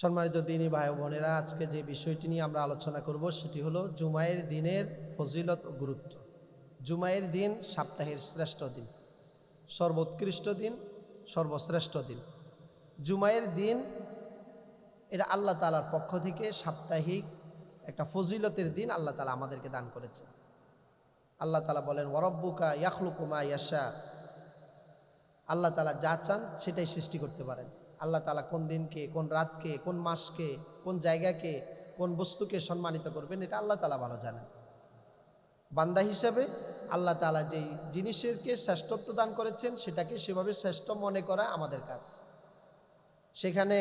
সম্মানিত দিনী ভাই বোনেরা, আজকে যে বিষয়টি নিয়ে আমরা আলোচনা করব সেটি হলো জুমায়ের দিনের ফজিলত ও গুরুত্ব। জুমায়ের দিন সপ্তাহের শ্রেষ্ঠ দিন, সর্বোৎকৃষ্ট দিন, সর্বশ্রেষ্ঠ দিন। জুমায়ের দিন এটা আল্লাহ তালার পক্ষ থেকে সাপ্তাহিক একটা ফজিলতের দিন আল্লাহ তালা আমাদেরকে দান করেছে আল্লাহ তালা বলেন ওরব্বুকা ইয়াখলুকুমা ইয়াশা। আল্লাহ তালা যা চান সেটাই সৃষ্টি করতে পারেন। আল্লাহ তালা কোন দিনকে, কোন রাতকে, কোন মাসকে, কোন জায়গাকে, কোন বস্তুকে সম্মানিত করবেন, এটা আল্লাহ তালা ভালো জানেন। বান্দা হিসাবে আল্লাহ তালা যেই জিনিসেরকে শ্রেষ্ঠত্ব দান করেছেন, সেটাকে সেভাবে শ্রেষ্ঠ মনে করা আমাদের কাজ। সেখানে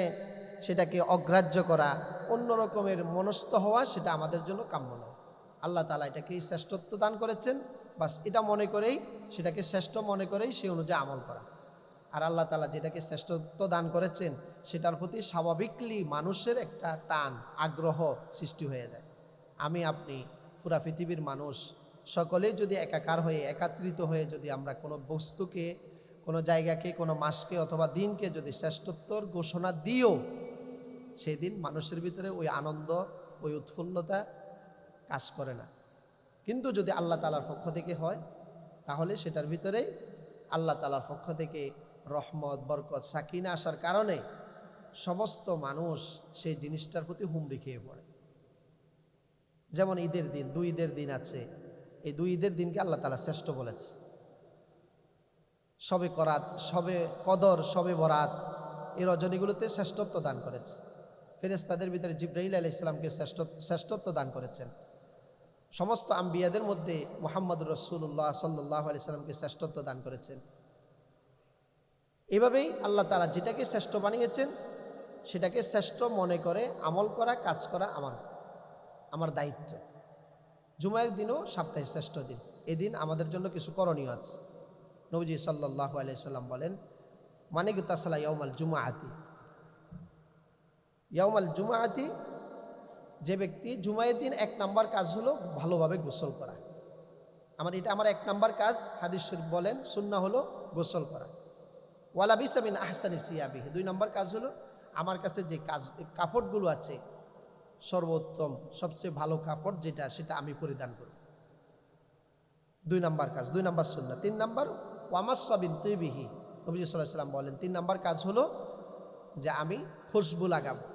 সেটাকে অগ্রাহ্য করা, অন্য রকমের মনস্থ হওয়া, সেটা আমাদের জন্য কাম্য নয়। আল্লাহ তালা এটাকে শ্রেষ্ঠত্ব দান করেছেন, বাস এটা মনে করেই, সেটাকে শ্রেষ্ঠ মনে করেই সে অনুযায়ী আমল করা। আর আল্লাহ তালা যেটাকে শ্রেষ্ঠত্ব দান করেছেন, সেটার প্রতি স্বাভাবিকলি মানুষের একটা টান, আগ্রহ সৃষ্টি হয়ে যায়। আমি, আপনি, পুরা পৃথিবীর মানুষ সকলেই যদি একাকার হয়ে, একাত্রিত হয়ে যদি আমরা কোনো বস্তুকে, কোনো জায়গাকে, কোনো মাসকে অথবা দিনকে যদি শ্রেষ্ঠত্বর ঘোষণা দিও সেই দিন মানুষের ভিতরে ওই আনন্দ, ওই উৎফুল্লতা কাজ করে না। কিন্তু যদি আল্লাহ তালার পক্ষ থেকে হয়, তাহলে সেটার ভিতরেই আল্লাহ তালার পক্ষ থেকে রহমত, বরকত, সাকিনা আসার কারণে সমস্ত মানুষ সেই জিনিসটার প্রতি হুমড়ি খেয়ে পড়ে। যেমন ঈদের দিন, দুই ঈদের দিন আছে। এই দুই ঈদের দিনকে আল্লাহ তালা শ্রেষ্ঠ বলেছে। সবে করাত, সবে কদর, সবে বরাত, এই রজনীগুলোতে শ্রেষ্ঠত্ব দান করেছে। ফেরেস্তাদের ভিতরে জিব্রাহিল আলি ইসলামকে শ্রেষ্ঠ, শ্রেষ্ঠত্ব দান করেছেন। সমস্ত আম্বিয়াদের মধ্যে মোহাম্মদ রসুল্লাহ সাল্লাহ আলি সাল্লামকে শ্রেষ্ঠত্ব দান করেছেন। এভাবেই আল্লাহ তালা যেটাকে শ্রেষ্ঠ বানিয়েছেন, সেটাকে শ্রেষ্ঠ মনে করে আমল করা, কাজ করা আমার আমার দায়িত্ব। জুমায়ের দিনও সাপ্তাহিক শ্রেষ্ঠ দিন। এদিন আমাদের জন্য কিছু করণীয় আছে। নবীজি সাল্লাহ আলাইসাল্লাম বলেন মানে তাসালা ইয়মাল জুমা আতি ইয়মাল জুমা আতি যে ব্যক্তি জুমায়ের দিন এক নাম্বার কাজ হলো ভালোভাবে গোসল করা। আমার এটা আমার এক নাম্বার কাজ, হাদিস শরীফ বলেন সুন্না হলো গোসল করা। ওয়ালা বিসামিন আহসানি সিয়াবি দুই নম্বর কাজ হলো, আমার কাছে যে কাজ, কাপড়গুলো আছে, সর্বোত্তম, সবচেয়ে ভালো কাপড় যেটা, সেটা আমি পরিধান করব দুই নাম্বার কাজ, দুই নম্বর সুন্না তিন নাম্বার ওয়ামাসবিন তুইবিহি নবী সাল্লাহ সাল্লাম বলেন, তিন নম্বর কাজ হলো যে আমি খুশবু লাগাবো,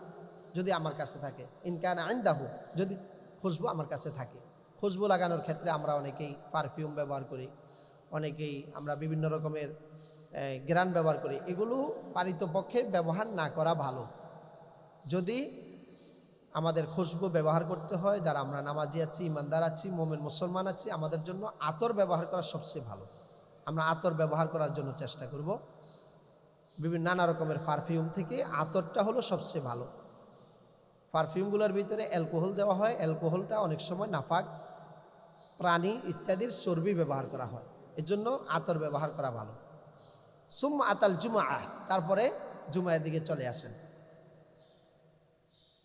যদি আমার কাছে থাকে। ইনকান আইন্দাহু যদি খুশবু আমার কাছে থাকে। খুশবু লাগানোর ক্ষেত্রে আমরা অনেকেই পারফিউম ব্যবহার করি, অনেকেই আমরা বিভিন্ন রকমের গ্রান ব্যবহার করি। এগুলো পারিতপক্ষে ব্যবহার না করা ভালো। যদি আমাদের খুশবু ব্যবহার করতে হয়, যারা আমরা নামাজি আছি, ইমানদার আছি, মোমেন মুসলমান আছি, আমাদের জন্য আতর ব্যবহার করা সবচেয়ে ভালো। আমরা আতর ব্যবহার করার জন্য চেষ্টা করব। বিভিন্ন নানা রকমের পারফিউম থেকে আতরটা হলো সবচেয়ে ভালো। পারফিউমগুলোর ভিতরে অ্যালকোহল দেওয়া হয়। অ্যালকোহলটা অনেক সময় নাফাক, প্রাণী ইত্যাদির চর্বি ব্যবহার করা হয়। এজন্য আতর ব্যবহার করা ভালো। সুম আতাল জুমা তারপরে জুমায়ের দিকে চলে আসেন।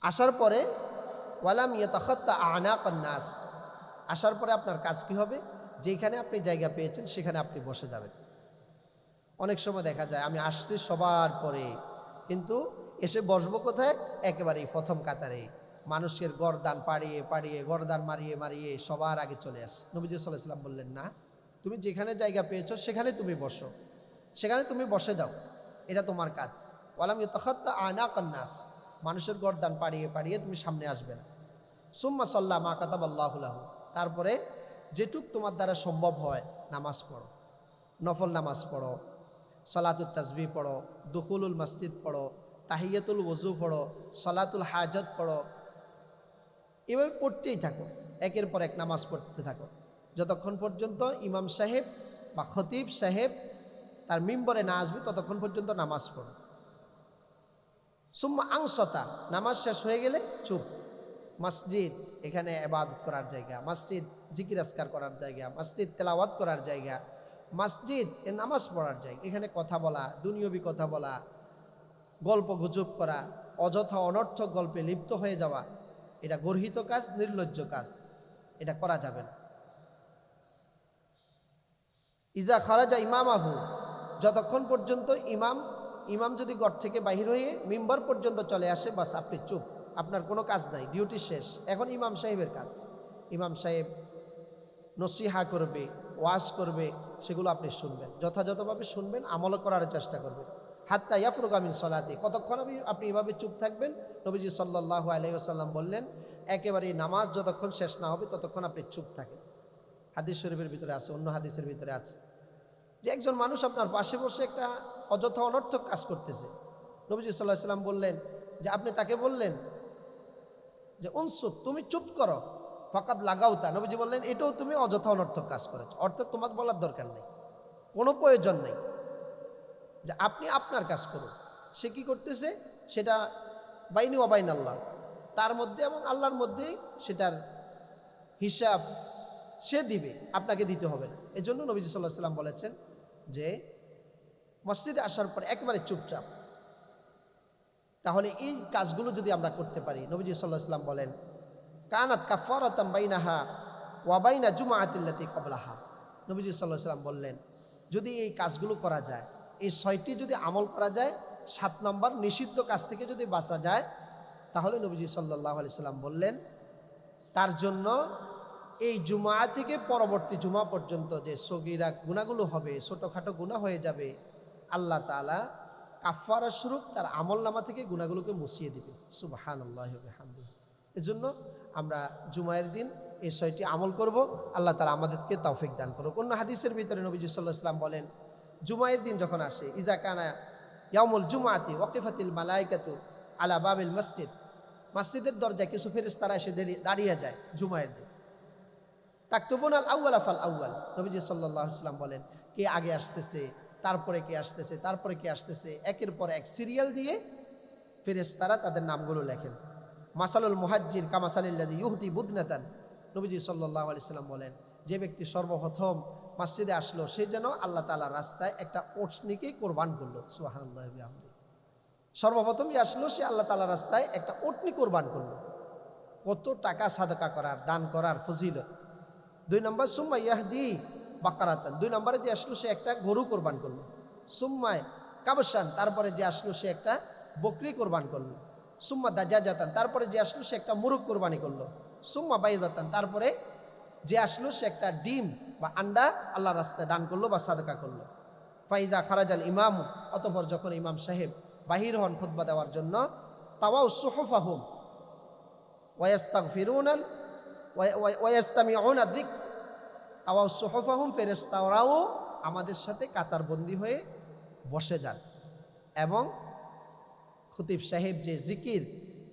আসার পরে, ওয়ালাম ইয়তখত্তা আনা কন্যাস আসার পরে আপনার কাজ কি হবে? যেখানে আপনি জায়গা পেয়েছেন, সেখানে আপনি বসে যাবেন। অনেক সময় দেখা যায়, আমি আসছি সবার পরে, কিন্তু এসে বসবো কোথায়? একেবারেই প্রথম কাতারে মানুষের গরদান পাড়িয়ে পাড়িয়ে, গরদান মারিয়ে মারিয়ে সবার আগে চলে আস। নবীজ সাল্লাহ সাল্লাম বললেন, না, তুমি যেখানে জায়গা পেয়েছ, সেখানে তুমি বসো। সেখানে তুমি বসে যাও। এটা তোমার কাজ। ওয়ালাম তখত্তা আনা কন্যাস মানুষের গরদান পাড়িয়ে পাড়িয়ে তুমি সামনে আসবে না। সুম্মা সাল্লাহ মা কাতাব আল্লাহুল্লাহ তারপরে যেটুক তোমার দ্বারা সম্ভব হয় নামাজ পড়ো। নফল নামাজ পড়ো। সলাতুল তাসবি পড়ো। দুখুলুল মসজিদ পড়ো। তাহিয়াতুল ওজু পড়ো। সলাতুল হাজত পড়ো। এভাবে পড়তেই থাকো। একের পর এক নামাজ পড়তে থাকো। যতক্ষণ পর্যন্ত ইমাম সাহেব বা খতিব সাহেব তার মিম্বরে না আসবে, ততক্ষণ পর্যন্ত নামাজ পড়ো। সুম্মা আংসতা, নামাজ শেষ হয়ে গেলে চুপ। মসজিদ, এখানে এবাদত করার জায়গা। মসজিদ, জিকির আসকার করার জায়গা। মসজিদ, তেলাওয়াত করার জায়গা। মসজিদ, এ নামাজ পড়ার জায়গা। এখানে কথা বলা, দুনিয়বী কথা বলা, গল্প গুজব করা, অযথা অনর্থক গল্পে লিপ্ত হয়ে যাওয়া, এটা গর্হিত কাজ, নির্লজ্জ কাজ। এটা করা যাবে না। ইজা খরাজা ইমামাহু যতক্ষণ পর্যন্ত ইমাম ইমাম যদি ঘর থেকে বাহির হয়ে মিম্বার পর্যন্ত চলে আসে, বাস আপনি চুপ। আপনার কোনো কাজ নাই, ডিউটি শেষ। এখন ইমাম সাহেবের কাজ। ইমাম সাহেব নসিহা করবে, ওয়াজ করবে, সেগুলো আপনি শুনবেন। যথাযথভাবে শুনবেন আমল করার চেষ্টা করবেন। হাত্তা ইয়াফরুগামিন সলাতে। কতক্ষণ আপনি আপনি এভাবে চুপ থাকবেন? নবীজি সাল্লাহ আলহিহাসাল্লাম বললেন, একেবারে নামাজ যতক্ষণ শেষ না হবে, ততক্ষণ আপনি চুপ থাকেন। হাদিস শরীফের ভিতরে আছে, অন্য হাদিসের ভিতরে আছে। যে একজন মানুষ আপনার পাশে বসে একটা অযথা অনর্থক কাজ করতেছে। নবীজি সাল্লাহ সাল্লাম বললেন যে, আপনি তাকে বললেন যে উনসুক তুমি চুপ করো ফাকাত লাগাও তা। নবীজি বললেন, এটাও তুমি অযথা অনর্থক কাজ করেছ। অর্থাৎ তোমার বলার দরকার নেই। কোনো প্রয়োজন নেই। যে, আপনি আপনার কাজ করুন। সে কি করতেছে? সেটা বাইনি অবাইন আল্লাহ। তার মধ্যে এবং আল্লাহর মধ্যে সেটার হিসাব সে দিবে। আপনাকে দিতে হবে না। এই জন্য নবীজি সাল্লাহ সাল্লাম বলেছেন যে মসজিদে আসার পর একবারে চুপচাপ। তাহলে এই কাজগুলো যদি আমরা করতে পারি, নবীজি সাল্লাহ সাল্লাম বলেন, কানাত কাফারাতাম বাইনাহা ওয়াবাইনা জুমা আতিল্লাতি কবলাহা নবীজি সাল্লাহ সাল্লাম বললেন, যদি এই কাজগুলো করা যায়, এই ছয়টি যদি আমল করা যায়, সাত নম্বর নিষিদ্ধ কাজ থেকে যদি বাঁচা যায়, তাহলে নবীজি সাল্লাহ আলি সাল্লাম বললেন, তার জন্য এই জুমা থেকে পরবর্তী জুমা পর্যন্ত যে সগিরা গুণাগুলো হবে, ছোটোখাটো গুণা হয়ে যাবে, আল্লাহ তালা কাফারা স্বরূপ তার আমল নামা থেকে গুণাগুলোকে মুছিয়ে দিবে। সুবাহান আল্লাহ এজন্য আমরা জুমায়ের দিন এই ছয়টি আমল করব। আল্লাহ তালা আমাদেরকে তৌফিক দান করুক। অন্য হাদিসের ভিতরে নবীজি সাল্লাহ ইসলাম বলেন জুমায়ের দিন যখন আসে, ইজা কানা ইয়ামুল জুমাতি ওকিফাতিল মালাইকাতু আলা বাবিল মসজিদ, মসজিদের দরজায় কিছু ফেরেস্তারা এসে দাঁড়িয়ে যায় জুমায়ের দিন। তাকতুবুন আল আউ্য়াল আফাল আউ্য়াল। নবীজি সাল্লাহ ইসলাম বলেন, কে আগে আসতেছে, তারপরে কে আসতেছে, তারপরে কে আসতেছে, একের পর এক সিরিয়াল দিয়ে ফেরেস্তারা তাদের নামগুলো লেখেন। মাসালুল মুহাজ্জির কামাসালিল্লাজি ইহুদি বুদনাতান। নবীজি সাল্লাহ আলি সাল্লাম বলেন, যে ব্যক্তি সর্বপ্রথম মসজিদে আসলো, সে যেন আল্লাহ তালার রাস্তায় একটা ওটসনিকে কোরবান করল। আহমদি সর্বপ্রথম যে আসলো, সে আল্লাহ তালার রাস্তায় একটা ওটনি কোরবান করল। কত টাকা সাদকা করার, দান করার ফজিলত। দুই নম্বর, সুম্মা ইয়াহদি বাকারাতান। দুই নম্বরে যে আসলো সে একটা গরু কোরবান করল। সুম্মায় কাবসান তারপরে যে আসলো সে একটা বকরি কোরবান করল। সুম্মা দাজা জাতান তারপরে যে আসলো সে একটা মুরগ কোরবানি করল। সুম্মা বাইদাতান তারপরে যে আসলো সে একটা ডিম বা আন্ডা আল্লাহ রাস্তায় দান করল বা সাদকা করল। ফাইজা খারাজাল ইমাম, অতপর যখন ইমাম সাহেব বাহির হন খুতবা দেওয়ার জন্য তাওয়াও সুহফাহুম ওয়াস্তাক ফিরুনান ওয়াস্তামি দিক তাওয়াও সুহফাহুম ফেরেস্তাওরাও আমাদের সাথে কাতারবন্দি হয়ে বসে যান। এবং খতিব সাহেব যে জিকির,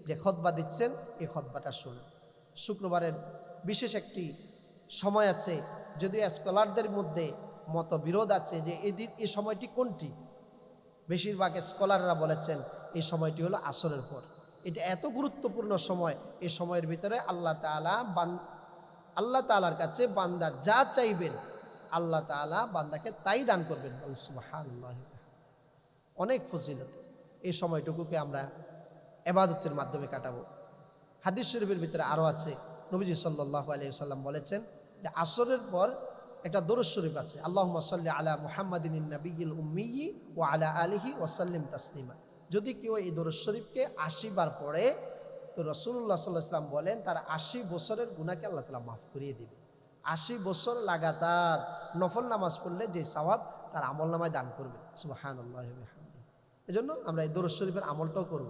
যে খতবা দিচ্ছেন, এই খতবাটা শুনুন। শুক্রবারের বিশেষ একটি সময় আছে, যদিও স্কলারদের মধ্যে মতবিরোধ আছে যে এই দিন, এই সময়টি কোনটি? বেশিরভাগ স্কলাররা বলেছেন, এই সময়টি হলো আসরের পর। এটা এত গুরুত্বপূর্ণ সময় এই সময়ের ভিতরে আল্লাহ তালা বান, আল্লাহ তালার কাছে বান্দা যা চাইবেন, আল্লাহ তালা বান্দাকে তাই দান করবেন। অনেক ফজিলত। এই সময়টুকুকে আমরা এবাদতের মাধ্যমে কাটাবো। হাদিস শরীফের ভিতরে আরও আছে। নবীজি সাল্লাহ আলিয়া সাল্লাম বলেছেন যে আসরের পর একটা দরুদ শরীফ আছে। আল্লাহ সাল্লি আলা মুহাম্মাদিন নবীল উম্মি ও আলা আলিহি ওসাল্লিম তাসলিমা। যদি কেউ এই দরুদ শরীফকে আশিবার পড়ে, তো রসুল্লাহ সাল্লাহ ইসলাম বলেন, তার আশি বছরের গুণাকে আল্লাহ তালা মাফ করিয়ে দিবে। আশি বছর লাগাতার নফল নামাজ পড়লে যে সওয়াব তার আমল নামায় দান করবে। সুবাহান আল্লাহ এই জন্য আমরা এই দরুদ শরীফের আমলটাও করব।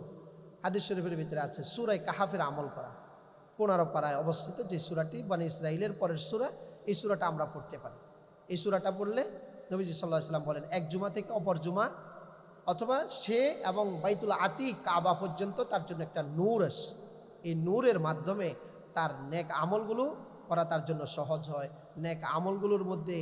হাদিস শরীফের ভিতরে আছে সুরাই কাহাফের আমল করা। পনেরো পাড়ায় অবস্থিত যে সুরাটি মানে ইসরায়েলের পরের সুরা, এই সুরাটা আমরা পড়তে পারি। এই সুরাটা পড়লে নবীজি সাল্লাহ সাল্লাম বলেন, এক জুমা থেকে অপর জুমা অথবা সে এবং বাইতুল আতিক কাবা পর্যন্ত তার জন্য একটা নূর আসে। এই নূরের মাধ্যমে তার নেক আমলগুলো করা তার জন্য সহজ হয়। নেক আমলগুলোর মধ্যে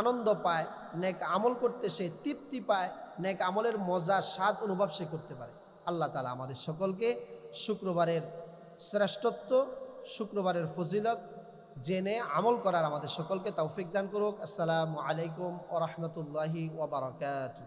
আনন্দ পায়, নেক আমল করতে সে তৃপ্তি পায়, নেক আমলের মজা স্বাদ অনুভব সে করতে পারে। আল্লাহ তালা আমাদের সকলকে শুক্রবারের শ্রেষ্ঠত্ব, শুক্রবারের ফজিলত জেনে আমল করার আমাদের সকলকে তৌফিক দান করুক। আসসালামু আলাইকুম ও রহমতুল্লাহি ওবরাকাতু